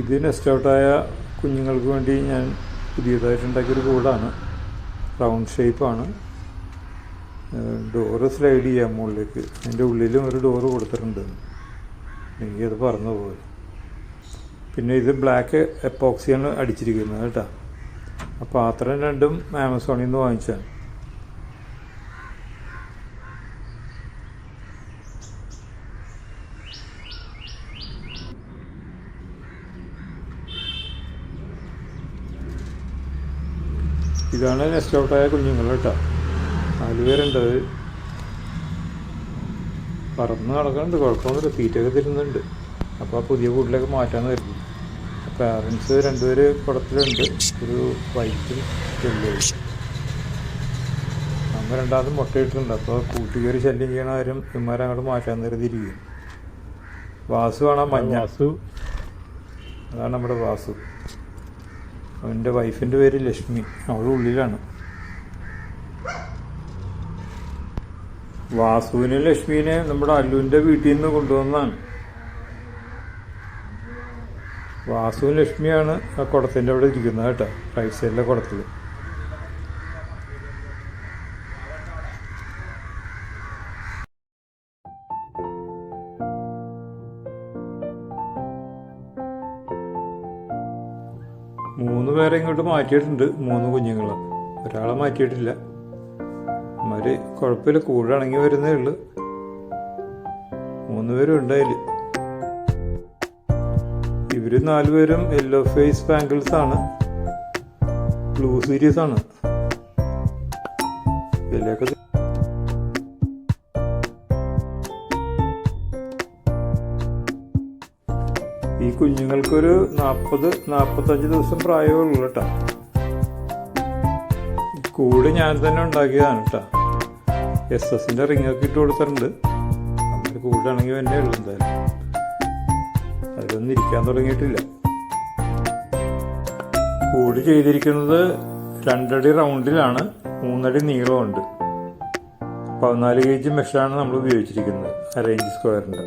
ഇത് നെസ്റ്റ് ഔട്ടായ കുഞ്ഞുങ്ങൾക്ക് വേണ്ടി ഞാൻ പുതിയതായിട്ട് ഉണ്ടാക്കിയൊരു കൂടാണ് റൗണ്ട് ഷേപ്പാണ് ഡോറ് സ്ലൈഡ് ചെയ്യാം മുകളിലേക്ക്. അതിന്റെ ഉള്ളിലും ഒരു ഡോറ് കൊടുത്തിട്ടുണ്ട്. എനിക്കത് പറഞ്ഞു പോയി. പിന്നെ ഇത് ബ്ലാക്ക് എപ്പോക്സിയാണ് അടിച്ചിരിക്കുന്നത് കേട്ടോ. ആ പാത്രം രണ്ടും ആമസോണിൽ നിന്ന് വാങ്ങിച്ചാണ് ഇതാണ് നെസ്റ്റ് ഔട്ടായ കുഞ്ഞുങ്ങൾ കേട്ടോ. നാല് പേരുണ്ട് അത്. പറന്ന് നടക്കുന്നുണ്ട് കുഴപ്പമൊന്നുമില്ല. തീറ്റയൊക്കെ തരുന്നുണ്ട്. അപ്പോൾ ആ പുതിയ കൂട്ടിലേക്ക് മാറ്റാന്ന് കരുതി പാരൻസ് രണ്ടുപേര് കുടത്തിലുണ്ട് ഒരു വൈറ്റും ചെല്ലും അമ്മ രണ്ടാമതും മുട്ടയിട്ടുണ്ട് അപ്പോൾ കൂട്ടുകയറി ശല്യം ചെയ്യണ ആരും ഇമാരെ അങ്ങോട്ട് മാറ്റാൻ കരുതിയിരിക്കും വാസു ആണ് മഞ്ഞ? വാസു. അതാണ് നമ്മുടെ വാസു. അവന്റെ വൈഫിന്റെ പേര് ലക്ഷ്മി. അവൾ ഉള്ളിലാണ്. വാസുവിനെ ലക്ഷ്മിനെ നമ്മുടെ അല്ലുവിന്റെ വീട്ടിൽ നിന്ന് കൊണ്ടുവന്നാണ് വാസുവും ലക്ഷ്മിയാണ് ആ കുടത്തിന്റെ അവിടെ ഇരിക്കുന്നത് കേട്ടോ. റൈറ്റ് സൈഡിലെ കുടത്തിൽ മൂന്ന് പേരെ ഇങ്ങോട്ട് മാറ്റിയിട്ടുണ്ട് മൂന്ന് കുഞ്ഞുങ്ങൾ ഒരാളെ മാറ്റിയിട്ടില്ല. അവർ കുഴപ്പമില്ല കൂടണങ്ങി വരുന്നേ ഉള്ളു. മൂന്ന് പേരും ഉണ്ടായില്ല ഇവർ നാലുപേരും യെല്ലോ ഫേസ് ബാങ്കിൾസ് ആണ്. ബ്ലൂ സീരീസ് ആണ്. ഇതിലേക്ക് ഈ കുഞ്ഞുങ്ങൾക്കൊരു നാൽപ്പത് നാൽപ്പത്തഞ്ച് ദിവസം പ്രായമേ ഉള്ളൂ കേട്ടോ കൂട് ഞാൻ തന്നെ ഉണ്ടാക്കിയതാണ് കേട്ടോ എസ് എസിന്റെ റിങ്ങൊക്കെ ഇട്ട് കൊടുത്തിട്ടുണ്ട്. നമ്മുടെ കൂടാണെങ്കിൽ തന്നെ ഉള്ളു എന്തായാലും. അതിലൊന്നും ഇരിക്കാൻ തുടങ്ങിയിട്ടില്ല. കൂട് ചെയ്തിരിക്കുന്നത് രണ്ടടി റൗണ്ടിലാണ് മൂന്നടി നീളമുണ്ട് പതിനാല് കെ ജി മെഷാണ് നമ്മൾ ഉപയോഗിച്ചിരിക്കുന്നത് അറേഞ്ച് സ്ക്വയറിന്റെ